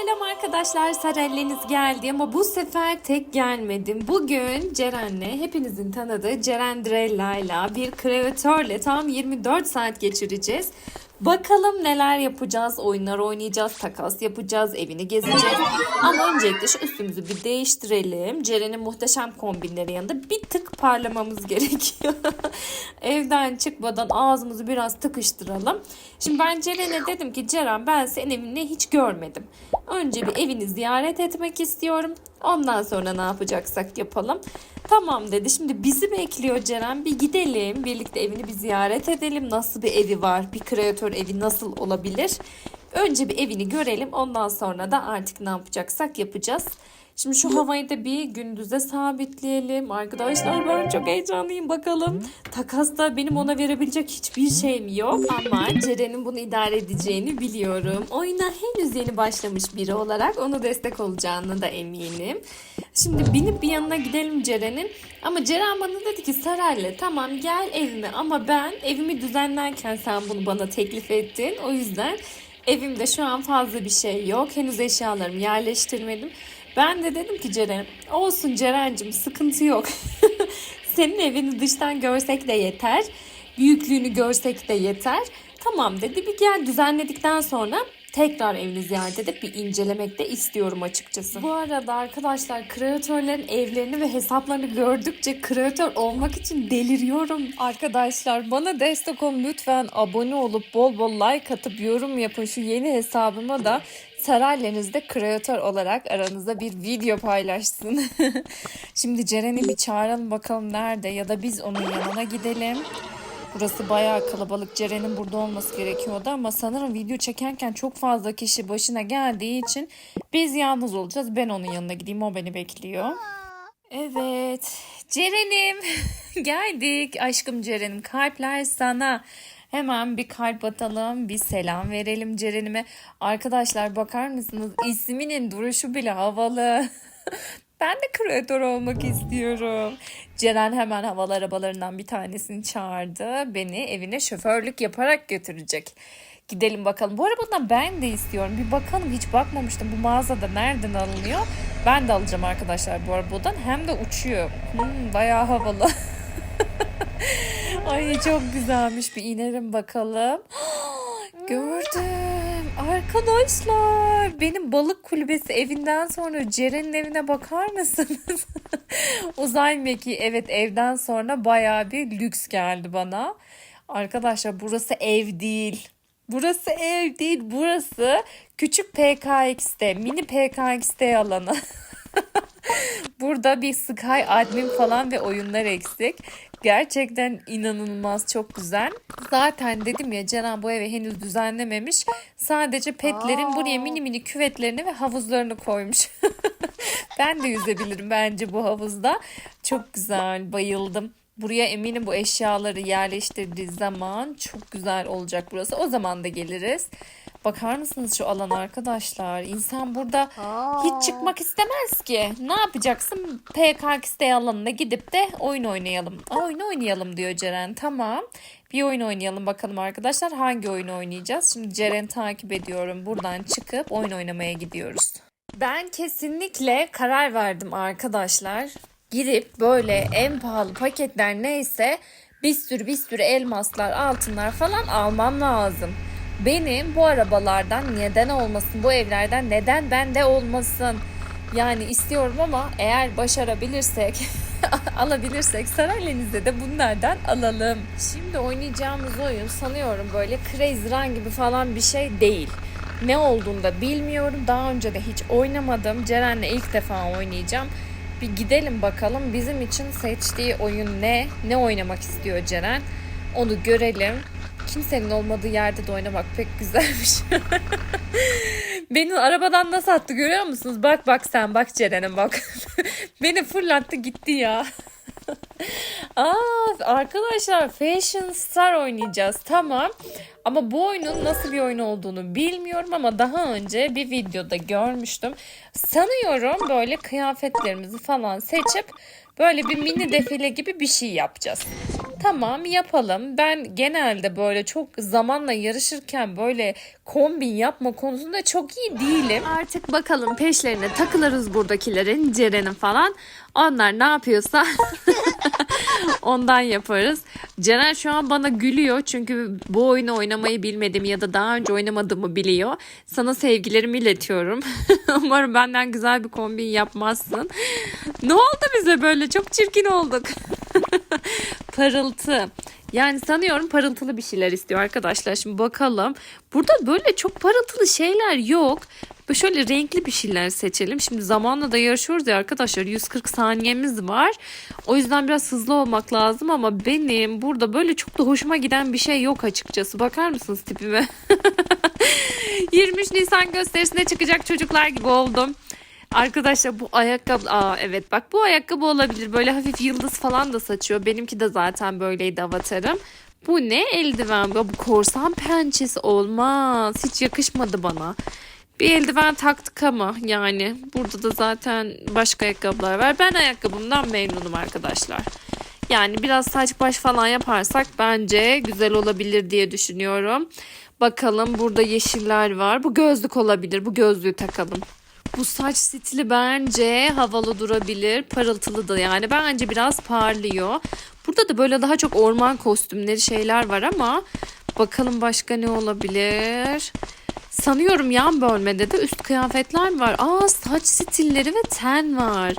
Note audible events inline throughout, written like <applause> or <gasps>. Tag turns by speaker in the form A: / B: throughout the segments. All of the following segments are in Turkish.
A: Selam arkadaşlar, Sarelleniz geldi ama bu sefer tek gelmedim. Bugün Ceren'le, hepinizin tanıdığı Ceren Drella bir kreatörle tam 24 saat geçireceğiz. Bakalım neler yapacağız, oyunlar oynayacağız, takas yapacağız, evini gezeceğiz. Ama öncelikle şu üstümüzü bir değiştirelim. Ceren'in muhteşem kombinleri yanında bir tık parlamamız <laughs> gerekiyor. Evden çıkmadan ağzımızı biraz tıkıştıralım. Şimdi ben Ceren'e dedim ki Ceren ben senin evini hiç görmedim. Önce bir evini ziyaret etmek istiyorum. Ondan sonra ne yapacaksak yapalım. Tamam dedi. Şimdi bizi bekliyor Ceren. Bir gidelim. Birlikte evini bir ziyaret edelim. Nasıl bir evi var? Bir kreatör evi nasıl olabilir? Önce bir evini görelim. Ondan sonra da artık ne yapacaksak yapacağız. Şimdi şu havayı da bir gündüze sabitleyelim. Arkadaşlar ben çok heyecanlıyım bakalım. Takasta benim ona verebilecek hiçbir şeyim yok. Ama Ceren'in bunu idare edeceğini biliyorum. Oyuna henüz yeni başlamış biri olarak ona destek olacağını da eminim. Şimdi binip bir yanına gidelim Ceren'in. Ama Ceren bana dedi ki Sarayla tamam gel evime ama ben evimi düzenlerken sen bunu bana teklif ettin. O yüzden evimde şu an fazla bir şey yok. Henüz eşyalarımı yerleştirmedim. Ben de dedim ki Ceren olsun Ceren'cim sıkıntı yok. <laughs> Senin evini dıştan görsek de yeter. Büyüklüğünü görsek de yeter. Tamam dedi bir gel düzenledikten sonra tekrar evini ziyaret edip bir incelemek de istiyorum açıkçası. Bu arada arkadaşlar kreatörlerin evlerini ve hesaplarını gördükçe kreatör olmak için deliriyorum. Arkadaşlar bana destek olun lütfen abone olup bol bol like atıp yorum yapın şu yeni hesabıma da Saraylenizde kreatör olarak aranızda bir video paylaşsın. <laughs> Şimdi Ceren'i bir çağıralım bakalım nerede ya da biz onun yanına gidelim. Burası bayağı kalabalık. Ceren'in burada olması gerekiyordu ama sanırım video çekerken çok fazla kişi başına geldiği için biz yalnız olacağız. Ben onun yanına gideyim. O beni bekliyor. Evet. Ceren'im. <laughs> Geldik. Aşkım Ceren'im. Kalpler sana. Hemen bir kalp atalım, bir selam verelim Ceren'ime. Arkadaşlar bakar mısınız? İsminin duruşu bile havalı. <laughs> Ben de kreatör olmak istiyorum. Ceren hemen havalı arabalarından bir tanesini çağırdı. Beni evine şoförlük yaparak götürecek. Gidelim bakalım. Bu arabadan ben de istiyorum. Bir bakalım hiç bakmamıştım. Bu mağazada nereden alınıyor? Ben de alacağım arkadaşlar bu arabadan. Hem de uçuyor. Hmm, bayağı havalı. <laughs> Ay çok güzelmiş. Bir inelim bakalım. <gasps> Gördüm. Arkadaşlar benim balık kulübesi evinden sonra Ceren'in evine bakar mısınız? <laughs> Uzay mekiği evet evden sonra baya bir lüks geldi bana. Arkadaşlar burası ev değil. Burası ev değil. Burası küçük PKX'de mini PKX'de alanı. <laughs> Burada bir Sky admin falan ve oyunlar eksik. Gerçekten inanılmaz çok güzel. Zaten dedim ya Ceren bu evi henüz düzenlememiş. Sadece petlerin buraya mini mini küvetlerini ve havuzlarını koymuş. <laughs> ben de yüzebilirim bence bu havuzda. Çok güzel bayıldım. Buraya eminim bu eşyaları yerleştirdiği zaman çok güzel olacak burası. O zaman da geliriz. Bakar mısınız şu alan arkadaşlar? İnsan burada hiç çıkmak istemez ki. Ne yapacaksın? PKXD alanına gidip de oyun oynayalım. Oyun oynayalım diyor Ceren. Tamam. Bir oyun oynayalım bakalım arkadaşlar. Hangi oyunu oynayacağız? Şimdi Ceren'i takip ediyorum. Buradan çıkıp oyun oynamaya gidiyoruz. Ben kesinlikle karar verdim arkadaşlar. Girip böyle en pahalı paketler neyse bir sürü bir sürü elmaslar, altınlar falan almam lazım. Benim bu arabalardan neden olmasın, bu evlerden neden bende olmasın? Yani istiyorum ama eğer başarabilirsek, <laughs> alabilirsek Sarayleniz'de de bunlardan alalım. Şimdi oynayacağımız oyun sanıyorum böyle Crazy Run gibi falan bir şey değil. Ne olduğunu da bilmiyorum. Daha önce de hiç oynamadım. Ceren'le ilk defa oynayacağım. Bir gidelim bakalım bizim için seçtiği oyun ne? Ne oynamak istiyor Ceren? Onu görelim. Kimsenin olmadığı yerde de oynamak pek güzelmiş. <laughs> Beni arabadan nasıl attı görüyor musunuz? Bak bak sen bak Ceren'e bak. <laughs> Beni fırlattı gitti ya. <laughs> Aa, arkadaşlar Fashion Star oynayacağız. Tamam. Ama bu oyunun nasıl bir oyun olduğunu bilmiyorum ama daha önce bir videoda görmüştüm. Sanıyorum böyle kıyafetlerimizi falan seçip böyle bir mini defile gibi bir şey yapacağız. Tamam yapalım. Ben genelde böyle çok zamanla yarışırken böyle kombin yapma konusunda çok iyi değilim. Artık bakalım peşlerine takılırız buradakilerin, Ceren'in falan. Onlar ne yapıyorsa <laughs> ondan yaparız. Ceren şu an bana gülüyor çünkü bu oyunu oynamayı bilmediğimi ya da daha önce oynamadığımı biliyor. Sana sevgilerimi iletiyorum. <laughs> Umarım benden güzel bir kombin yapmazsın. ne oldu bize böyle? Çok çirkin olduk. <laughs> Parıltı. Yani sanıyorum parıltılı bir şeyler istiyor arkadaşlar. Şimdi bakalım. Burada böyle çok parıltılı şeyler yok. Böyle şöyle renkli bir şeyler seçelim. Şimdi zamanla da yarışıyoruz ya arkadaşlar. 140 saniyemiz var. O yüzden biraz hızlı olmak lazım ama benim burada böyle çok da hoşuma giden bir şey yok açıkçası. Bakar mısınız tipime? <laughs> 23 Nisan gösterisine çıkacak çocuklar gibi oldum. Arkadaşlar bu ayakkabı aa evet bak bu ayakkabı olabilir. Böyle hafif yıldız falan da saçıyor. Benimki de zaten böyleydi avatarım. Bu ne eldiven? Bu korsan pençesi olmaz. Hiç yakışmadı bana. Bir eldiven taktık ama yani burada da zaten başka ayakkabılar var. Ben ayakkabımdan memnunum arkadaşlar. Yani biraz saç baş falan yaparsak bence güzel olabilir diye düşünüyorum. Bakalım burada yeşiller var. Bu gözlük olabilir. Bu gözlüğü takalım. Bu saç stili bence havalı durabilir. Parıltılı da yani. Bence biraz parlıyor. Burada da böyle daha çok orman kostümleri şeyler var ama bakalım başka ne olabilir? Sanıyorum yan bölmede de üst kıyafetler var. Aa saç stilleri ve ten var.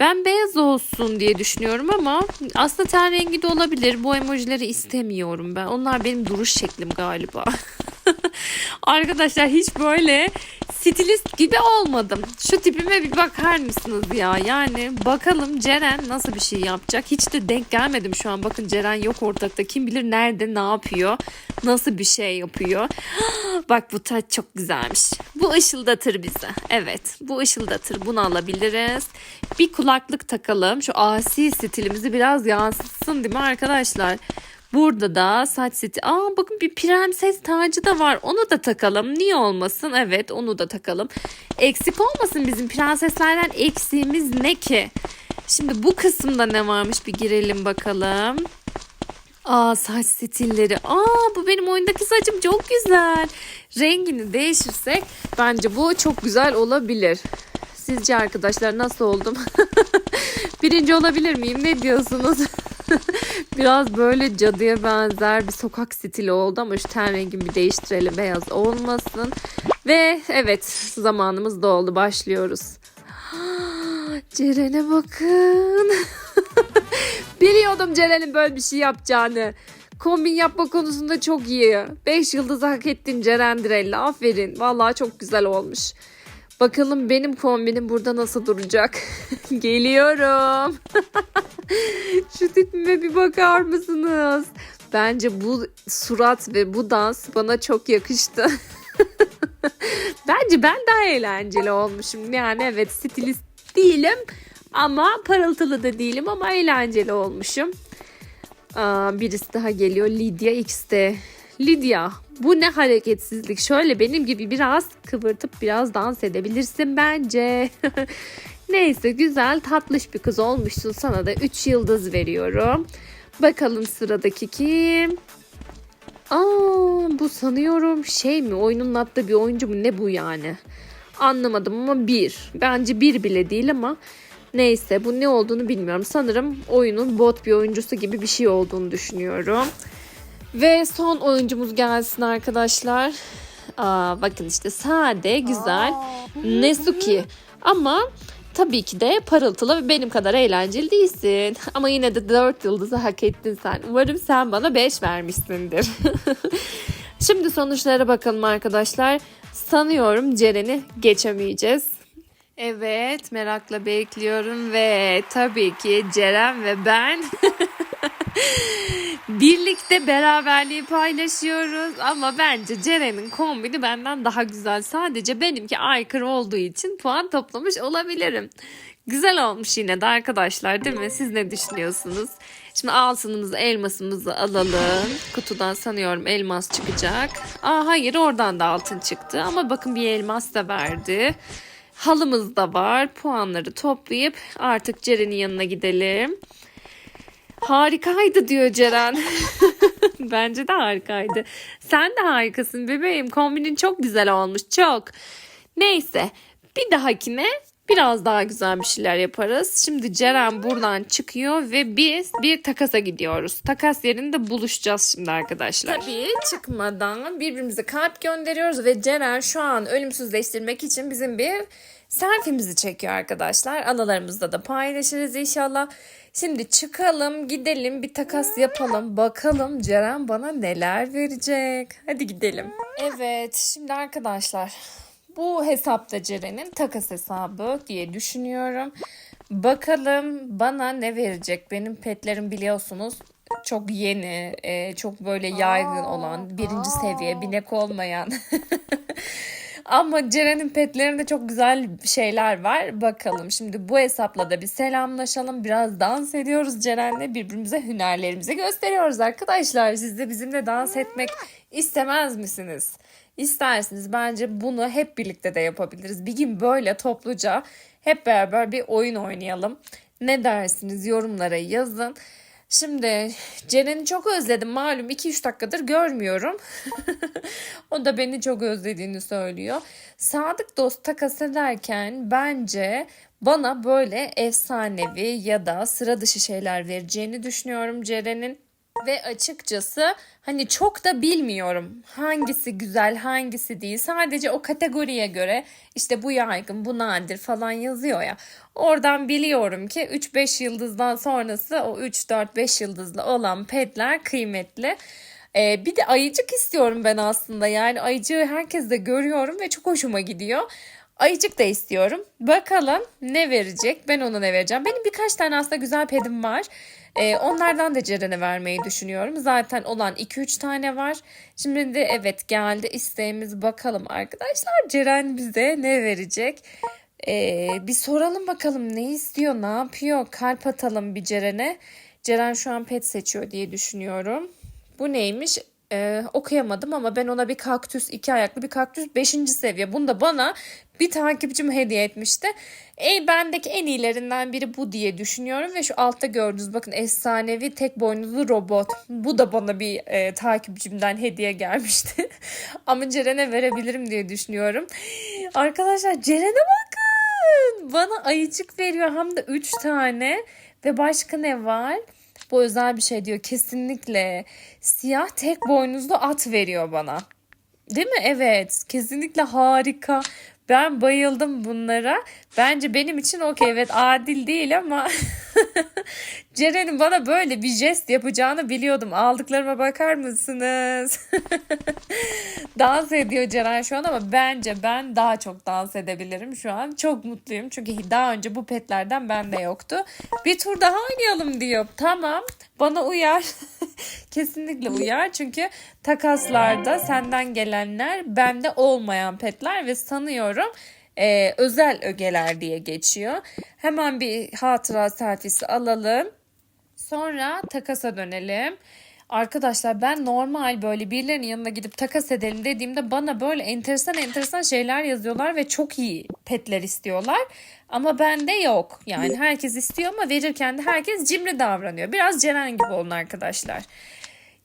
A: Ben beyaz olsun diye düşünüyorum ama aslında ten rengi de olabilir. Bu emojileri istemiyorum ben. Onlar benim duruş şeklim galiba. <laughs> <laughs> Arkadaşlar hiç böyle stilist gibi olmadım. Şu tipime bir bakar mısınız ya? Yani bakalım Ceren nasıl bir şey yapacak? Hiç de denk gelmedim şu an. Bakın Ceren yok ortakta. Kim bilir nerede ne yapıyor? Nasıl bir şey yapıyor? <gasps> Bak bu taç çok güzelmiş. Bu ışıldatır bizi. Evet bu ışıldatır. Bunu alabiliriz. Bir kulaklık takalım. Şu asi stilimizi biraz yansıtsın değil mi arkadaşlar? Burada da saç seti. Aa bakın bir prenses tacı da var. Onu da takalım. Niye olmasın? Evet onu da takalım. Eksik olmasın bizim prenseslerden eksiğimiz ne ki? Şimdi bu kısımda ne varmış bir girelim bakalım. Aa saç stilleri. Aa bu benim oyundaki saçım çok güzel. Rengini değişirsek bence bu çok güzel olabilir. Sizce arkadaşlar nasıl oldum? <laughs> Birinci olabilir miyim? Ne diyorsunuz? <laughs> Biraz böyle cadıya benzer bir sokak stili oldu ama şu ten rengimi bir değiştirelim beyaz olmasın. Ve evet zamanımız doldu başlıyoruz. Ceren'e bakın. <laughs> Biliyordum Ceren'in böyle bir şey yapacağını. Kombin yapma konusunda çok iyi. 5 yıldız hak ettin Ceren Direlli. Aferin. Vallahi çok güzel olmuş. Bakalım benim kombinim burada nasıl duracak. <laughs> Geliyorum. <laughs> Şu tipime bir bakar mısınız? Bence bu surat ve bu dans bana çok yakıştı. <laughs> Bence ben daha eğlenceli olmuşum. Yani evet stilist değilim ama parıltılı da değilim ama eğlenceli olmuşum. Aa, birisi daha geliyor. Lydia X'te. Lydia bu ne hareketsizlik. Şöyle benim gibi biraz kıvırtıp biraz dans edebilirsin bence. <laughs> Neyse güzel tatlış bir kız olmuşsun. Sana da 3 yıldız veriyorum. Bakalım sıradaki kim? Aa bu sanıyorum şey mi oyunun attığı bir oyuncu mu ne bu yani? Anlamadım ama bir. Bence bir bile değil ama neyse bu ne olduğunu bilmiyorum. Sanırım oyunun bot bir oyuncusu gibi bir şey olduğunu düşünüyorum. Ve son oyuncumuz gelsin arkadaşlar. Aa, bakın işte sade, güzel. Nesuki. Ama tabii ki de parıltılı ve benim kadar eğlenceli değilsin. <laughs> Ama yine de 4 yıldızı hak ettin sen. Umarım sen bana 5 vermişsindir. <laughs> Şimdi sonuçlara bakalım arkadaşlar. Sanıyorum Ceren'i geçemeyeceğiz. Evet merakla bekliyorum ve tabii ki Ceren ve ben <laughs> Birlikte beraberliği paylaşıyoruz ama bence Ceren'in kombini benden daha güzel. Sadece benimki aykırı olduğu için puan toplamış olabilirim. Güzel olmuş yine de arkadaşlar değil mi? Siz ne düşünüyorsunuz? Şimdi altınımızı elmasımızı alalım. Kutudan sanıyorum elmas çıkacak. Aa hayır oradan da altın çıktı ama bakın bir elmas da verdi. Halımız da var. Puanları toplayıp artık Ceren'in yanına gidelim. Harikaydı diyor Ceren. <laughs> Bence de harikaydı. Sen de harikasın bebeğim. Kombinin çok güzel olmuş. Çok. Neyse. Bir dahakine biraz daha güzel bir şeyler yaparız. Şimdi Ceren buradan çıkıyor ve biz bir takasa gidiyoruz. Takas yerinde buluşacağız şimdi arkadaşlar. Tabii çıkmadan birbirimize kalp gönderiyoruz ve Ceren şu an ölümsüzleştirmek için bizim bir selfie'mizi çekiyor arkadaşlar. Anılarımızda da paylaşırız inşallah. Şimdi çıkalım gidelim bir takas yapalım. Bakalım Ceren bana neler verecek. Hadi gidelim. Evet şimdi arkadaşlar bu hesapta Ceren'in takas hesabı diye düşünüyorum. Bakalım bana ne verecek? Benim petlerim biliyorsunuz çok yeni, e, çok böyle yaygın olan, birinci seviye, binek olmayan. <laughs> Ama Ceren'in petlerinde çok güzel şeyler var. Bakalım şimdi bu hesapla da bir selamlaşalım. Biraz dans ediyoruz Ceren'le. Birbirimize hünerlerimizi gösteriyoruz arkadaşlar. Siz de bizimle dans etmek istemez misiniz? İstersiniz bence bunu hep birlikte de yapabiliriz. Bir gün böyle topluca hep beraber bir oyun oynayalım. Ne dersiniz yorumlara yazın. Şimdi Ceren'i çok özledim malum 2-3 dakikadır görmüyorum. <laughs> o da beni çok özlediğini söylüyor. Sadık dost takas ederken bence bana böyle efsanevi ya da sıra dışı şeyler vereceğini düşünüyorum Ceren'in. Ve açıkçası hani çok da bilmiyorum hangisi güzel hangisi değil. Sadece o kategoriye göre işte bu yaygın bu nadir falan yazıyor ya. Oradan biliyorum ki 3-5 yıldızdan sonrası o 3-4-5 yıldızlı olan petler kıymetli. Ee, bir de ayıcık istiyorum ben aslında yani ayıcığı herkes de görüyorum ve çok hoşuma gidiyor. Ayıcık da istiyorum. Bakalım ne verecek? Ben ona ne vereceğim? Benim birkaç tane aslında güzel pedim var. Ee, onlardan da Ceren'e vermeyi düşünüyorum. Zaten olan 2-3 tane var. Şimdi de evet geldi isteğimiz bakalım arkadaşlar. Ceren bize ne verecek? Ee, bir soralım bakalım ne istiyor, ne yapıyor? Kalp atalım bir Ceren'e. Ceren şu an pet seçiyor diye düşünüyorum. Bu neymiş? Ee, okuyamadım ama ben ona bir kaktüs, iki ayaklı bir kaktüs 5. seviye. Bunu da bana bir takipçim hediye etmişti. E, bendeki en iyilerinden biri bu diye düşünüyorum ve şu altta gördüğünüz bakın efsanevi tek boynuzlu robot. Bu da bana bir e, takipçimden hediye gelmişti. <laughs> ama Ceren'e verebilirim diye düşünüyorum. Arkadaşlar Ceren'e bakın. Bana ayıcık veriyor hem de 3 tane. Ve başka ne var? Bu özel bir şey diyor. Kesinlikle siyah tek boynuzlu at veriyor bana. Değil mi? Evet. Kesinlikle harika. Ben bayıldım bunlara. Bence benim için okey evet adil değil ama <laughs> Ceren'in bana böyle bir jest yapacağını biliyordum. Aldıklarıma bakar mısınız? <laughs> dans ediyor Ceren şu an ama bence ben daha çok dans edebilirim şu an. Çok mutluyum çünkü daha önce bu petlerden bende yoktu. Bir tur daha oynayalım diyor. Tamam bana uyar. <laughs> <laughs> Kesinlikle uyar çünkü takaslarda senden gelenler bende olmayan petler ve sanıyorum e, özel ögeler diye geçiyor. Hemen bir hatıra selfiesi alalım. Sonra takasa dönelim. Arkadaşlar ben normal böyle birilerinin yanına gidip takas edelim dediğimde bana böyle enteresan enteresan şeyler yazıyorlar ve çok iyi petler istiyorlar. Ama bende yok. Yani herkes istiyor ama verirken de herkes cimri davranıyor. Biraz Ceren gibi olun arkadaşlar.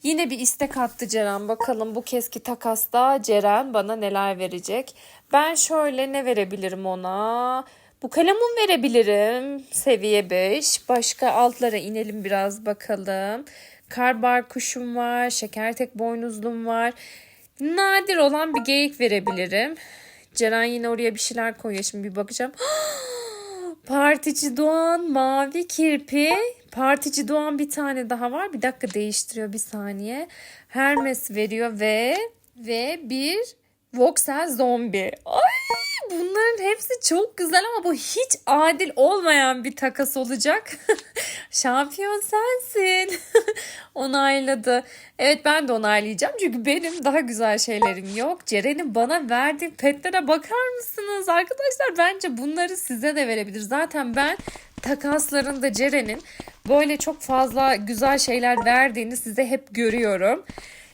A: Yine bir istek attı Ceren. Bakalım bu keski takasta Ceren bana neler verecek. Ben şöyle ne verebilirim ona? Bu kalemun verebilirim. Seviye 5. Başka altlara inelim biraz bakalım. Karbar kuşum var. Şeker tek boynuzlum var. Nadir olan bir geyik verebilirim. Ceren yine oraya bir şeyler koyuyor. Şimdi bir bakacağım. <gasps> Partici Doğan mavi kirpi. Partici Doğan bir tane daha var. Bir dakika değiştiriyor bir saniye. Hermes veriyor ve ve bir Voxel zombi. Ay bunların hepsi çok güzel ama bu hiç adil olmayan bir takas olacak. <laughs> Şampiyon sensin. <laughs> Onayladı. Evet ben de onaylayacağım çünkü benim daha güzel şeylerim yok. Ceren'in bana verdiği petlere bakar mısınız? Arkadaşlar bence bunları size de verebilir. Zaten ben takaslarında Ceren'in böyle çok fazla güzel şeyler verdiğini size hep görüyorum.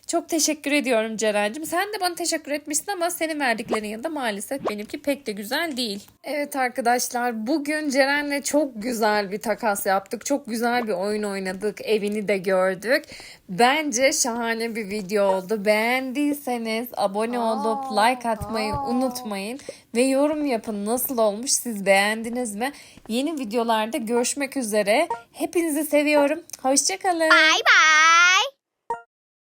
A: Çok teşekkür ediyorum Ceren'cim. Sen de bana teşekkür etmişsin ama senin verdiklerin yanında maalesef benimki pek de güzel değil. Evet arkadaşlar bugün Ceren'le çok güzel bir takas yaptık. Çok güzel bir oyun oynadık. Evini de gördük. Bence şahane bir video oldu. Beğendiyseniz abone olup like atmayı unutmayın. Ve yorum yapın nasıl olmuş siz beğendiniz mi? Yeni videolarda görüşmek üzere. Hepinizi seviyorum. Hoşçakalın.
B: Bye bye.